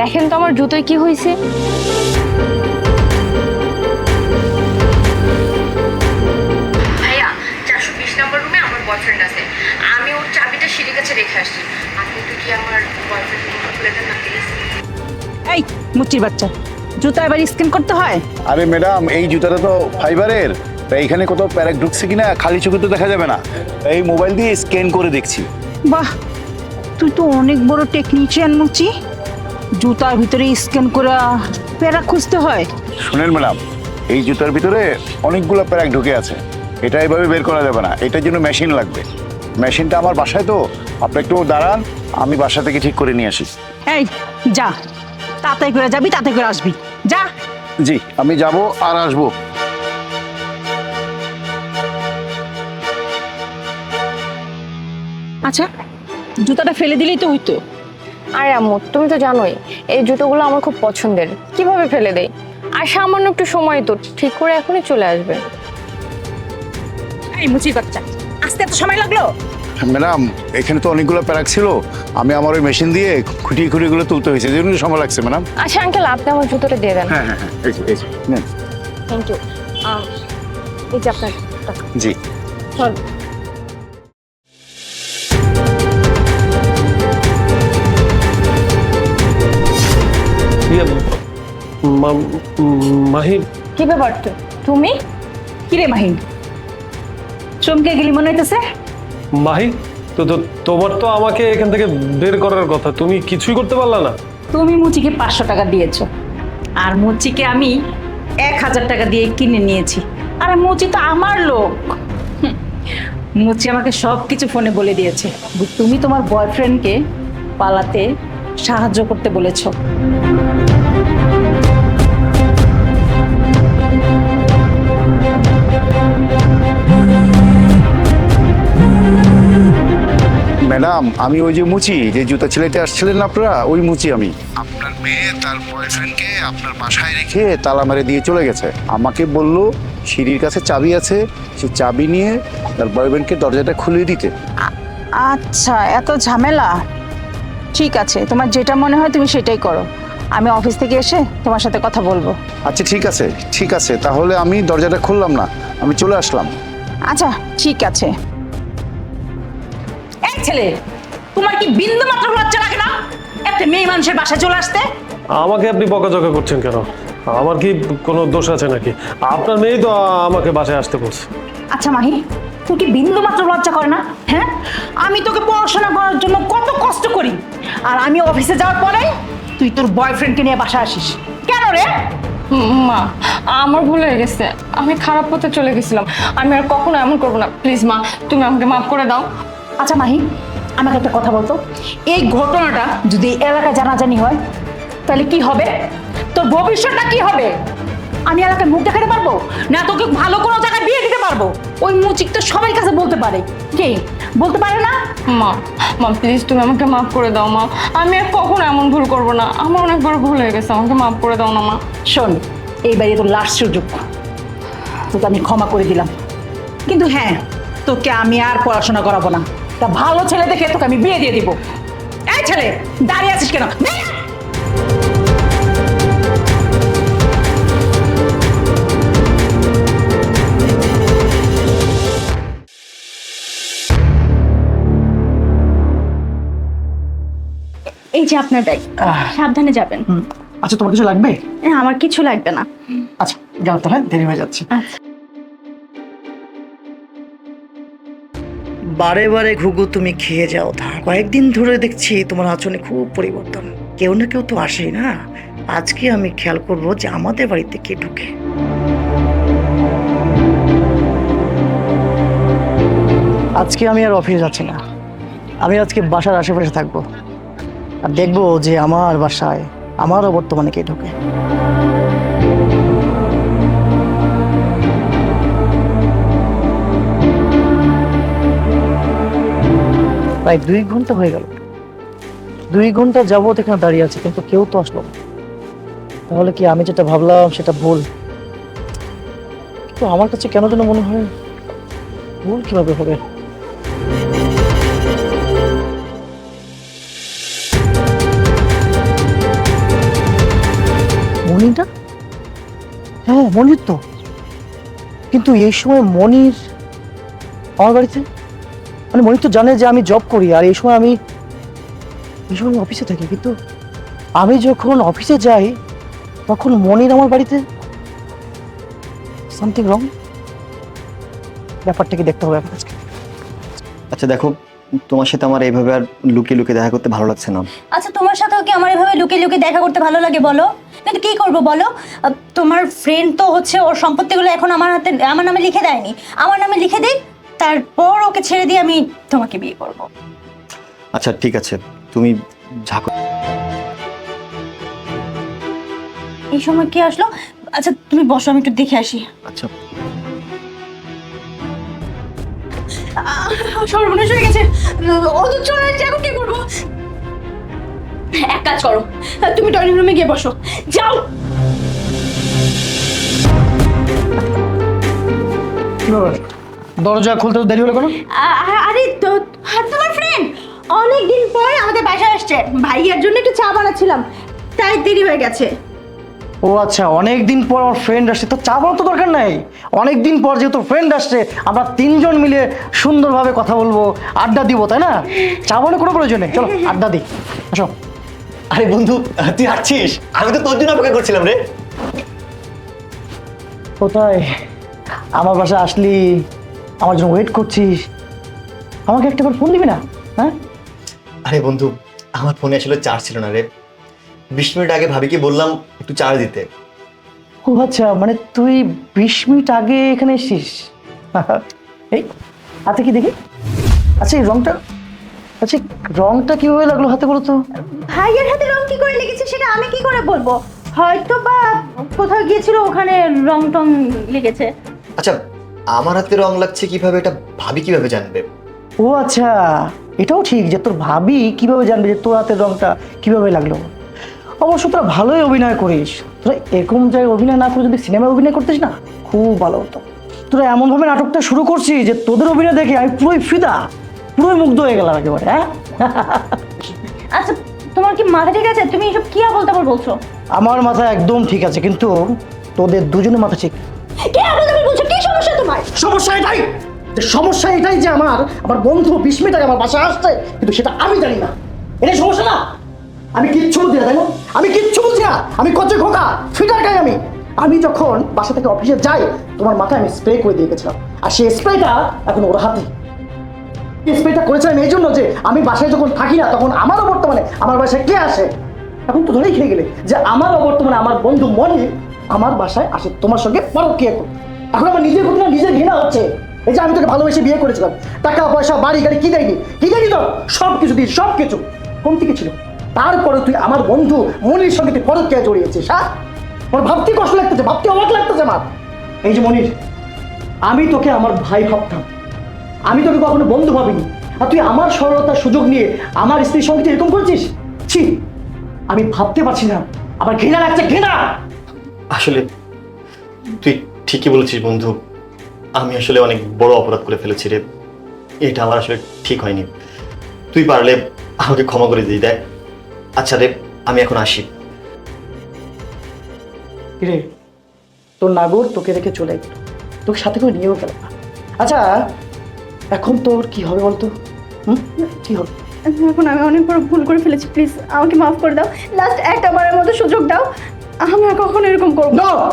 দেখেন তো আমার জুতোয় কি হয়েছে। আমি ওর চাবিটা সিঁড়ির কাছে রেখে আসছি। আপনি একটু কি আমার বয়ফ্রেন্ড খুলে দেন না প্লিজ এই মুচির বাচ্চা জুতা এবার স্ক্যান করতে হয়? আরে ম্যাডাম এই জুতাটা তো ফাইবারের। তাই এখানে কোথাও প্যারাক ঢুকছে কিনা খালি চোখে তো দেখা যাবে না। তাই এই মোবাইল দিয়ে স্ক্যান করে দেখছি। বাহ তুই তো অনেক বড় টেকনিশিয়ান মুচি। জুতার ভিতরে স্ক্যান করে প্যারা খুঁজতে হয়। শুনেন ম্যাডাম এই জুতার ভিতরে অনেকগুলো প্যারাক ঢুকে আছে। এটা এভাবে বের করা যাবে না। এটার জন্য মেশিন লাগবে। মেশিনটা আমার বাসায় তো। আপনি একটু দাঁড়ান আমি বাসা থেকে ঠিক করে নিয়ে আসি। এই যা। তাতে করে যাবি তাতে করে আসবি। যা। জি আমি যাব আর আসব। আচ্ছা জুতাটা ফেলে দিলেই তো হইতো। আর আম্মু তুমি তো জানোই এই জুতোগুলো আমার খুব পছন্দের। কীভাবে ফেলে দেই? আর সামান্য একটু সময় তো ঠিক করে এখনই চলে আসবে। এই মুচির বাচ্চা আসতে এত সময় লাগল? ম্যাডাম এখানে তো অনেকগুলো প্যারাক ছিল। আমি আমার ওই মেশিন দিয়ে খুঁটিয়ে খুঁটিয়ে তুলতে হয়েছে এই জন্য সময় লাগছে ম্যাডাম। আচ্ছা আঙ্কেল আপনি আমার জুতোটা দিয়ে দেন। হ্যাঁ হ্যাঁ হ্যাঁ এই যে, এই যে, নেন। থ্যাংক ইউ এই যে আপনার টাকা। জি। চল। মা- মাহি কি ব্যাপার তো? তুমি? কি রে মাহিন চমকে গেলি মনে হইতেছে? মাহি তো তো তোমার তো আমাকে এখান থেকে বের করার কথা। তুমি কিছুই করতে পারলা না। তুমি মুচিকে পাঁচশো টাকা দিয়েছ। আর মুচিকে আমি এক হাজার টাকা দিয়ে কিনে নিয়েছি। আরে মুচি তো আমার লোক। মুচি আমাকে সব কিছু ফোনে বলে দিয়েছে। তুমি তোমার বয়ফ্রেন্ডকে পালাতে সাহায্য করতে বলেছ। ম্যাডাম আমি ওই যে মুচি যে জুতা ছেলেতে আসছিলেন আপনারা ওই মুচি আমি। আপনার মেয়ে তার বয়ফ্রেন্ডকে আপনার বাসায় রেখে তালা মেরে দিয়ে চলে গেছে। আমাকে বলল সিঁড়ির কাছে চাবি আছে সে চাবি নিয়ে তার বয়ফ্রেন্ডকে দরজাটা খুলে দিতে। আচ্ছা এত ঝামেলা? ঠিক আছে তোমার যেটা মনে হয় তুমি সেটাই করো। আমি অফিস থেকে এসে তোমার সাথে কথা বলব। আচ্ছা ঠিক আছে ঠিক আছে তাহলে আমি দরজাটা খুললাম না আমি চলে আসলাম। আচ্ছা ঠিক আছে। ছেলে তোমার কি বিন্দু মাত্র লজ্জা লাগে না? একটা মেয়ে মানুষের বাসায় চলে আসতে? আমাকে আপনি বকাঝকা করছেন কেন? আমার কি কোনো দোষ আছে নাকি? আপনার মেয়েই তো আমাকে বাসায় আসতে বলছে। আচ্ছা মাহি তোর কি বিন্দু মাত্র লজ্জা করে না? হ্যাঁ? আমি তোকে পড়াশোনা করার জন্য কত কষ্ট করি। আর আমি অফিসে যাওয়ার পরে তুই তোর বয়ফ্রেন্ডকে নিয়ে বাসায় আসিস। কেন রে? মা আমার ভুল হয়ে গেছে। আমি খারাপ পথে চলে গেছিলাম। আমি আর কখনো এমন করব না। প্লিজ মা তুমি আমাকে মাফ করে দাও। আচ্ছা মাহি আমাকে একটা কথা বলতো। এই ঘটনাটা যদি এই এলাকায় জানাজানি হয় তাহলে কি হবে? তোর ভবিষ্যৎটা কি হবে? আমি এলাকায় মুখ দেখাতে পারব? না তোকে ভালো কোনো জায়গায় বিয়ে দিতে পারব? ওই মুচিক তো সবাই কাছে বলতে পারে। কে? বলতে পারে না? মা মা প্লিজ তুমি আমাকে মাফ করে দাও মা। আমি আর কখনো এমন ভুল করব না। আমার অনেক বড় ভুল হয়ে গেছে আমাকে মাফ করে দাও না মা। শোন এইবারে তোর লাস্ট সুযোগ তোকে আমি ক্ষমা করে দিলাম। কিন্তু হ্যাঁ তোকে আমি আর পড়াশোনা করাবো না। তা ভালো ছেলে দেখে তোকে আমি বিয়ে দিয়ে দিব। এই ছেলে দাঁড়িয়ে আছিস কেন? এই যে আপনার ব্যাগ সাবধানে যাবেন। আচ্ছা তোমার কিছু লাগবে? হ্যাঁ, আমার কিছু লাগবে না। আচ্ছা গেল তাহলে দেরি হয়ে যাচ্ছে। বারে বারে ঘুঘু, তুমি খেয়ে যাও তা কয়েকদিন ধরে দেখছি তোমার আচরণে খুব পরিবর্তন। কেউ না কেউ তো আসেই না। আজকে আমি খেয়াল করব যে আমাদের বাড়িতে কে ঢুকে। আজকে আমি আর অফিস যাচ্ছি না। আমি আজকে বাসার আশেপাশে থাকব। আর দেখব যে আমার বাসায় আমারও বর্তমানে কে ঢুকে। প্রায় দুই ঘণ্টা হয়ে গেল। দুই ঘণ্টা যাবত এখানে দাঁড়িয়ে আছে, কিন্তু কেউ তো আসলো। তাহলে কি আমি যেটা ভাবলাম সেটা ভুল? কিন্তু আমার কাছে কেন যেন মনে হয় ভুল কীভাবে হবে? মনির না হ্যাঁ মনির তো। কিন্তু এই সময় মনির আমার বাড়িতে মানে মনির তো জানে যে আমি জব করি আর এই সময় আমি এই সময় আমি অফিসে থাকি কিন্তু আমি যখন অফিসে যাই তখন মনির আমার বাড়িতে সামথিং রং ব্যাপারটাকে দেখতে হবে আজকে আচ্ছা দেখো তোমার সাথে আমার এইভাবে আর লুকিয়ে লুকিয়ে দেখা করতে ভালো লাগছে না। আচ্ছা তোমার সাথেও কি আমার এভাবে লুকিয়ে লুকিয়ে দেখা করতে ভালো লাগে বলো? কিন্তু কি করব বলো? তোমার ফ্রেন্ড তো হচ্ছে ওর সম্পত্তিগুলো এখন আমার হাতে আমার নামে লিখে দেয়নি। আমার নামে লিখে দিই তারপর ওকে ছেড়ে দিয়ে আমি তোমাকে বিয়ে করব। আচ্ছা ঠিক আছে। তুমি ঝাঁকো এই সময় কি আসলো? আচ্ছা তুমি বসো আমি একটু দেখে আসি। আচ্ছা। সর্বনাশ হয়ে গেছে। ও তো চলে যাচ্ছে এখন কি করব? এক কাজ করো। তুমি ড্রয়িং রুমে গিয়ে বসো। যাও! কি ব্যাপার? দরজা খুলতে তো দেরি হলো কেন? আরে তো তোমার ফ্রেন্ড অনেক দিন পর আমাদের বাসায় আসছে। ভাইয়ার জন্য একটু চা বানাচ্ছিলাম তাই দেরি হয়ে গেছে। ও আচ্ছা অনেক দিন পর আমার ফ্রেন্ড আসছে। তো চা বানাতে দরকার নাই। অনেক দিন পর যেহেতু ফ্রেন্ড আসছে আমরা তিনজন মিলে সুন্দরভাবে কথা বলব আড্ডা দিব তাই না? চা বানানোর কোনো প্রয়োজন নেই। চলো আড্ডা দিই। আসো। আরে বন্ধু তুই আসছিস? আমি তো তোর জন্য অপেক্ষা করছিলাম রে। কোথায়? আমার বাসায় আসলি। আমার জন্য ওয়েট করছিস? আমাকে একটা বার ফোন দিবি না? হ্যাঁ? আরে বন্ধু আমার ফোনে আসলে চার্জ ছিল না রে। বিশ মিনিট আগে ভাবিকে বললাম একটু চার্জ দিতে। ও আচ্ছা মানে তুই বিশ মিনিট আগে এখানে এসছিস? এই হাতে কি দেখি? আচ্ছা এই রংটা আচ্ছা রংটা কীভাবে লাগল হাতে বলো তো? ভাইয়ের হাতে রং কি করে লেগেছে সেটা আমি কি করে বলব? হয়তো বা কোথাও গিয়েছিল ওখানে রং টং লেগেছে। আচ্ছা আমার হাতে রং লাগছে কীভাবে এটা ভাবি কীভাবে জানবে? ও আচ্ছা এটাও ঠিক যে তোর ভাবি কীভাবে জানবে যে তোর হাতের রংটা কীভাবে লাগল? অবশ্য তোরা ভালোই অভিনয় করিস। তোরা এরকম জায়গায় অভিনয় না করে যদি সিনেমায় অভিনয় করতিস না খুব ভালো হতো। তোরা এমনভাবে নাটকটা শুরু করছিস যে তোদের অভিনয় দেখে আমি পুরোই ফিদা পুরোই মুগ্ধ হয়ে গেলাম একেবারে হ্যাঁ? আচ্ছা তোমার কি মাথা ঠিক আছে? তুমি এসব কি বলতে আবার বলছো? আমার মাথা একদম ঠিক আছে কিন্তু তোদের দুজনের মাথা ঠিক কি বলছো? কি সমস্যা তোমার? সমস্যা এটাই। যে সমস্যা এটাই যে আমার আমার বন্ধু আমার বাসায় আসছে, কিন্তু সেটা আমি জানি না। সমস্যা না? আমি কিচ্ছু বলছি না, তাই না? আমি কিচ্ছু বলছি না। আমি খোকা, ফিটার গাই আমি। আমি যখন বাসা থেকে অফিসে যাই, তোমার মাথায় আমি স্প্রে করে দিয়ে গেছিলাম। আর সেই স্প্রেটা এখন ওর হাতে। স্প্রেটা করেছিলাম এই জন্য যে আমি বাসায় যখন থাকি না, তখন আমারও বর্তমানে আমার বাসায় কে আসে? এখন তো ধরেই খেয়ে গেলে যে আমারও বর্তমানে আমার বন্ধু মনি আমার বাসায় আসে, তোমার সঙ্গে পরক্রিয়া করতে। এখন আমার নিজের প্রতি না নিজের ঘৃণা হচ্ছে। এই যে আমি তোকে ভালোবেসে বিয়ে করেছিলাম, টাকা, পয়সা, বাড়ি, গাড়ি, কি দেয়নি? কি দেয়নি তো সব কিছু দিয়ে সব কিছু কম থেকে ছিল। তারপরে তুই আমার বন্ধু মনির সঙ্গে তুই পরক্রিয়া জড়িয়েছিস হ্যাঁ? আমার ভাবতে কষ্ট লাগতেছে, ভাবতে অবাক লাগতেছে আমার। এই যে মনির, আমি তোকে আমার ভাই ভাবতাম। আমি তোকে কখনো বন্ধু ভাবিনি। আর তুই আমার সরলতার সুযোগ নিয়ে আমার স্ত্রীর সঙ্গে এরকম করছিস? ছি, আমি ভাবতে পারছি না। আমার ঘৃণা লাগছে, ঘৃণা! আসলে তুই ঠিকই বলেছিস বন্ধু আমি আসলে অনেক বড় অপরাধ করে ফেলেছি রে। এটা আমার আসলে ঠিক হয়নি। তুই পারলে আমাকে ক্ষমা করে দিয়ে দেয় আচ্ছা রে আমি এখন আসি। রে তোর নাগর তোকে রেখে চলে গেল। তোকে সাথে করে নিয়েও গেল না। আচ্ছা এখন তোর কি হবে বলতো? হুম? কি হবে? এখন আমি অনেক বড় ভুল করে ফেলেছি প্লিজ আমাকে মাফ করে দাও। লাস্ট একটা বারের মতো সুযোগ দাও। আমি আর কখনো এরকম করব না।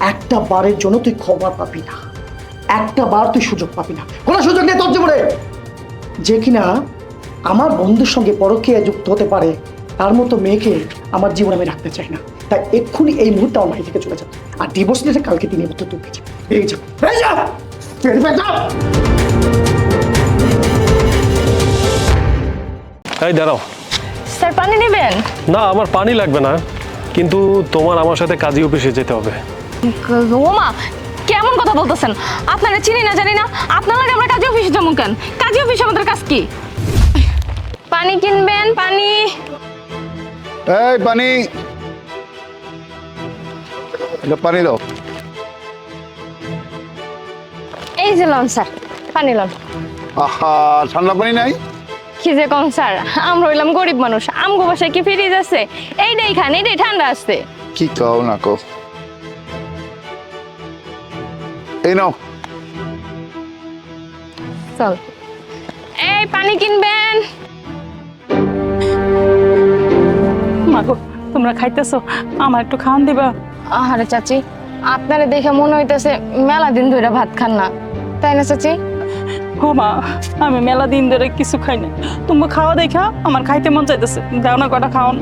একটা বারের জন্য তুই ক্ষমা পাবি না। একটা বার তুই সুযোগ পাবি না। কোনো সুযোগ নেই তোর জীবনে। যে কিনা আমার বন্ধুর সঙ্গে পরকীয়া যুক্ত হতে পারে তার মতো মেয়েকে আমার জীবনে আমি রাখতে চাই না। তাই এক্ষুনি এই মুহূর্তে আমার বাড়ি থেকে চলে যাবে আর ডিভোর্স নিতে কালকে তিনি মতো তুই পেয়েছে এই যা। এই যা! বেরিয়ে যা! এই দাঁড়াও। স্যার পানি নেবেন? না আমার পানি লাগবে না। কিন্তু তোমার আমার সাথে কাজী অফিসে যেতে হবে। ওমা কেমন কথা বলতেছেন? আপনারা চিনি না জানি না আপনার আমরা কাজী অফিসে যাব কেন? কাজী অফিসে আমাদের কাজ কি? পানি কিনবেন পানি। এই পানি। এটা পানি দাও। এই যে লন স্যার পানি লন। আহা ঠান্ডা পানি নাই? কি যে কম স্যার? আমরা হইলাম গরিব মানুষ। আমগো বাসায় কি ফ্রিজ আছে? এইটাই খান এইটাই ঠান্ডা আছে। কি কাও না কো এই নাও। চল। এই পানি কিনবেন। মাগো তোমরা খাইতেছো? আমার একটু খাওয়ান দিবা। আহারে চাচি আপনারে দেখে মনে হইতেছে মেলা দিন ধরে ভাত খান না। তাই না চাচি? মা আমি মেলা দিন ধরে কিছু খাই না তুমি খাওয়া দেখা আমার খাইতে মন চাইতেছে। দাও না কটা খাওন।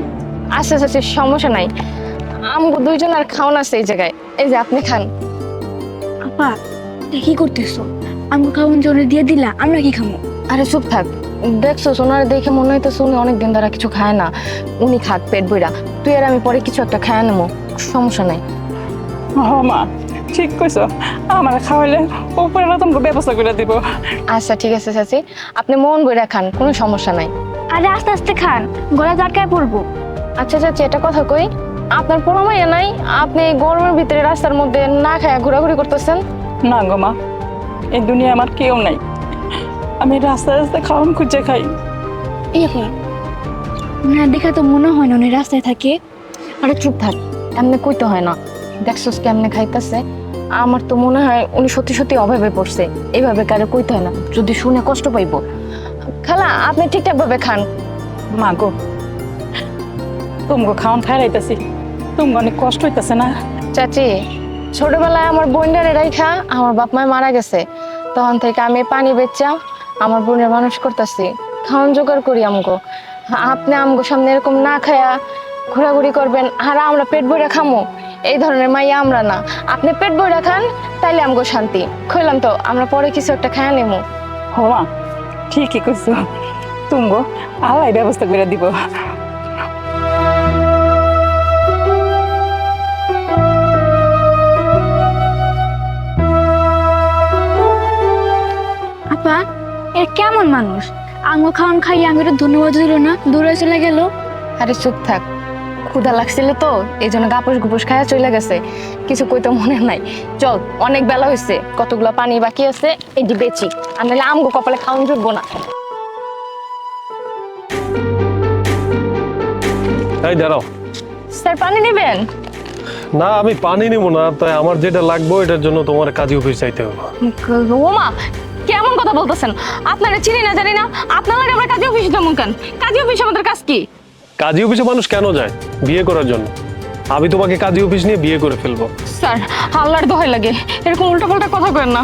আচ্ছা চাচি সমস্যা নাই। আমগো দুইজন আর খাওন আছে এই জায়গায়। এই যে আপনি খান। আপা কি করতেছো? আমাকে খাওয়ান জন্য দিয়ে দিলা আমরা কি খাব আরে চুপ থাক। দেখছ সোনার দেখে মনে হইতেছে উনি অনেক দিন ধরে কিছু খায় না। উনি খাক পেট বইরা তুই আর আমি পরে কিছু একটা খায় নেব সমস্যা নাই। ও মা ঠিক কইছো। আমার খাওয়াইলে উপরে না তোমাকে ব্যবস্থা করে দিব। আচ্ছা ঠিক আছে চাচি। আপনি মন বইরা খান কোনো সমস্যা নাই। আরে আস্তে আস্তে খান গলা জাটকায় পড়ব। আচ্ছা চাচি এটা কথা কই। আপনার পরামাইয়া নাই আপনি গরমের ভিতরে রাস্তার মধ্যে না খায়া ঘোরাঘুরি করতেছেন? না গো মা এই দুনিয়া আমার কেউ নাই। আমি রাস্তায় রাস্তায় খাওয়ান খুঁজে খাই। এই আপা না দেখা তো মনে হয় না উনি রাস্তায় থাকে। আরে চুপ থাক এমনি কইতে হয় না। দেখছস কেমনে খাইতেছে। আমার তো মনে হয় উনি সত্যি সত্যি অভাবে পড়ছে। এইভাবে কারও কইতে হয় না। যদি শুনে কষ্ট পাইবো। খালা আপনি ঠিকঠাক ভাবে খান। মা গো তোমাকে খাওয়ান খাই রাইতেছি তোমাকে অনেক কষ্ট হইতেছে না? চাচি ছোটবেলায় আমার বোনডারে রাইখা আমার বাপ মায় মারা গেছে। তখন থেকে আমি পানি বেচা আমার বোনের মানুষ করতেছি। খাওয়ান জোগাড় করি আমগো। আপনি আমগো সামনে এরকম না খায়া ঘোরাঘুরি করবেন আর আমরা পেট ভরে খামো। এই ধরনের মাইয়া আমরা না। আপনি পেট বইরা খান তাইলে আমগো শান্তি। কইলাম তো আমরা পরে কিছু একটা খায়া নেব ও মা ঠিকই কইছো। তুমগো আল্লাহ ব্যবস্থা করে দিব। আপা এর কেমন মানুষ? আঙ্গো খাওয়ান খাইয়ে আঙ্গুরে ধন্যবাদ দিল না দূরে চলে গেল। আরে চুপ থাক। ক্ষুধা লাগছিল তো এই জন্য গাপুস গুপুস খায়া চলে গেছে। কিছু কইতে মনে নাই। চল অনেক বেলা হয়েছে কতগুলো পানি বাকি আছে এটি বেচি। আর নাহলে আমগো কপালে খাওয়ান জুটবো না। এই দাঁড়াও। স্যার পানি নেবেন? না আমি পানি নিব না তাই আমার যেটা লাগবে এটার জন্য তোমার কাজী অফিস চাইতে হবে ওমা কেমন কথা বলতেছেন? আপনারা চিনি না জানি না আপনার আমরা কাজী অফিসে যেমন কেন? কাজী অফিস আমাদের কাজ কি? কাজী অফিসে মানুষ কেন যায়? বিয়ে করার জন্য। আমি তোমাকে কাজী অফিস নিয়ে বিয়ে করে ফেলব। স্যার আল্লাহর দোহাই লাগে। এরকম উল্টাপাল্টা কথা কেন না।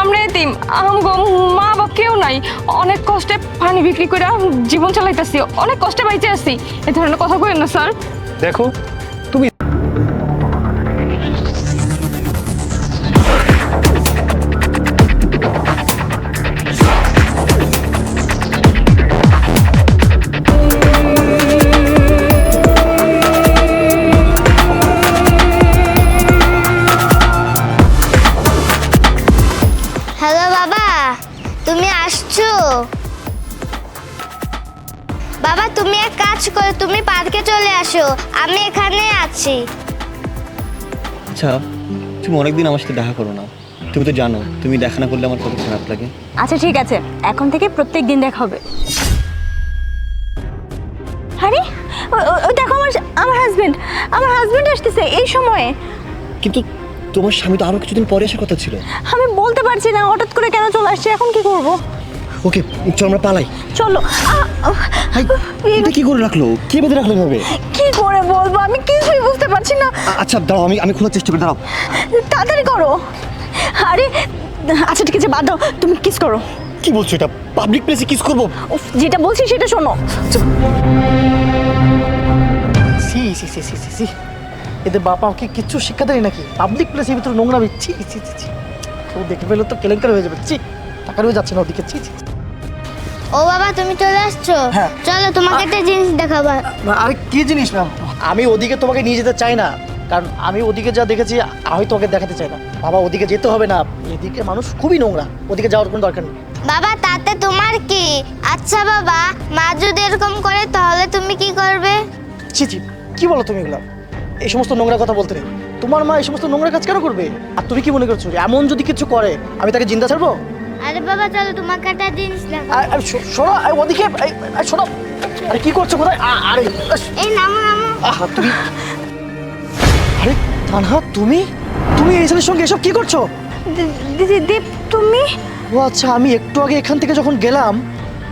আমরা এতিম। আমগো মা বাপ কেউ নাই। অনেক কষ্টে পানি বিক্রি করে জীবন চালাইতেছি। অনেক কষ্টে বাইচে আছি। এ ধরনের কথা কেন না স্যার। দেখো আমি এখানে আছি। আচ্ছা তুমি অনেকদিন আমার সাথে দেখা করো না। তুমি তো জানো তুমি দেখা না করলে আমার কত খারাপ লাগে। আচ্ছা ঠিক আছে। এখন থেকে প্রত্যেক দিন দেখা হবে। আরে ও- ও- দেখো আমার আমার হাজবেন্ড আমার হাজবেন্ড আসতেছে এই সময়ে। কিন্তু তোমার স্বামী তো আরও কিছুদিন পরে আসার কথা ছিল। আমি বলতে পারছি না হঠাৎ করে কেন চলে আসছে এখন কি করব? ওকে চল আমরা পালাই। চলো। হাই এটা কি করে রাখল? কি বেঁধে রাখল এভাবে? কি করে বলব? আমি কিছুই বুঝতে পারছি না। আচ্ছা দাঁড়াও আমি আমি খোলার চেষ্টা করি দাঁড়াও। তাড়াতাড়ি করো। আরে আচ্ছা ঠিক আছে বাদ দাও। তুমি কিস করো। কি বলছো এটা? পাবলিক প্লেসে কিস করব? উফ, যেটা বলছি সেটা শোনো। সি সি সি সি সি সি। এদের বাপ আমাকে কিচ্ছু শিক্ষা দেয় নাকি? পাবলিক প্লেসের ভিতরে নোংরা ছি ছি ছি ছি। কেউ দেখে ফেলে তো কেলেঙ্কারি হয়ে যাবে। ছি টাকারও যাচ্ছে না ওদিকে। ছি ছি ছি। ও বাবা তুমি চলে আসছো? হ্যাঁ। চলো তোমাকে একটা জিনিস দেখাবো। আরে কি জিনিস ম্যাম? আমি ওদিকে তোমাকে নিয়ে যেতে চাই না। কারণ আমি ওদিকে যা দেখেছি আমি তোমাকে দেখাতে চাই না। বাবা ওদিকে যেতে হবে না। এদিকে মানুষ খুবই নোংরা। ওদিকে যাওয়ার কোনো দরকার নেই। বাবা তাতে তোমার কি? আচ্ছা বাবা মা যদি এরকম করে তাহলে তুমি কি করবে? ছি ছি কি বলো তুমি এগুলো? এই সমস্ত নোংরা কথা বলতে নেই। তোমার মা এই সমস্ত নোংরা কাজ কেন করবে? আর তুমি কি মনে করছ এমন যদি কিছু করে আমি তাকে জিন্দা ছাড়বো? আরে বাবা চলো তোমাকে একটা জিনিস দেখাবো আর- শোনো ওদিকে শোনো। আরে কি করছ কোথায়? আরে এই নামো নামো। আহা তুমি। আরে তানহা তুমি? তুমি এই ছেলের সঙ্গে এসব কি করছ? দিদি দীপ তুমি? ও আচ্ছা আমি একটু আগে এখান থেকে যখন গেলাম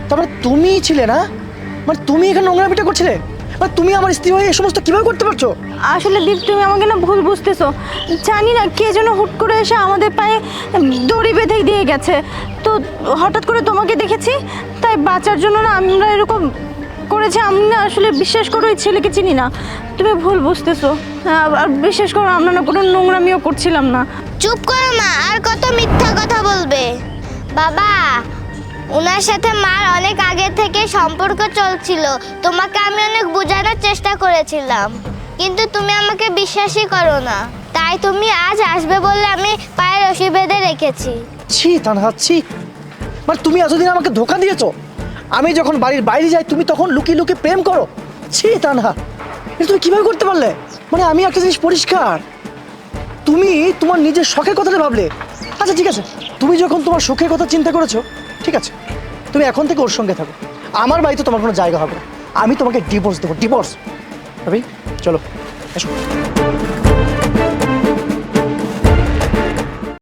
তারপরে তুমিই ছিলে না? মানে তুমি এখানে নোংরা নোংরামিটা করছিলে? মানে তুমি আমার স্ত্রী হয়ে এই সমস্ত কীভাবে করতে পারছ? আসলে দীপ তুমি আমাকে না ভুল বুঝতেছো। জানি না কে যেন হুট করে এসে আমাদের পায়ে দড়ি বেঁধে দিয়ে গেছে। তো হঠাৎ করে তোমাকে দেখেছি তাই বাঁচার জন্য না আমরা এরকম করেছি। আমি না আসলে বিশ্বাস করো ওই ছেলেকে চিনি না। তুমি ভুল বুঝতেছো। হ্যাঁ, আর বিশ্বাস করো আমরা না কোনো নোংরামিও করছিলাম না। চুপ করো মা আর কত মিথ্যা কথা বলবে। বাবা ওনার সাথে মার অনেক আগে থেকে সম্পর্ক চলছিল। তোমাকে আমি অনেক বোঝানোর চেষ্টা করেছিলাম। কিন্তু তুমি আমাকে বিশ্বাসই করো না। তাই তুমি আজ আসবে বলে আমি পায়ের রশি বেঁধে রেখেছি। ছি, তানহা, ছি। মানে তুমি এতদিন আমাকে ধোকা দিয়েছ। আমি যখন বাড়ির বাইরে যাই, তুমি তখন লুকিয়ে লুকিয়ে প্রেম করো। ছি, তানহা। এটা তুমি কীভাবে করতে পারলে? মানে আমি একটা জিনিস পরিষ্কার। তুমি তোমার নিজের শখের কথাটা ভাবলে। আচ্ছা ঠিক আছে। তুমি যখন তোমার সুখের কথা চিন্তা করেছ ঠিক আছে? তুমি এখন থেকে ওর সঙ্গে থাকো। আমার বাড়িতে তোমার কোনো জায়গা হবে না। আমি তোমাকে ডিভোর্স দেবো। ডিভোর্স ভাবি, চলো, এসো।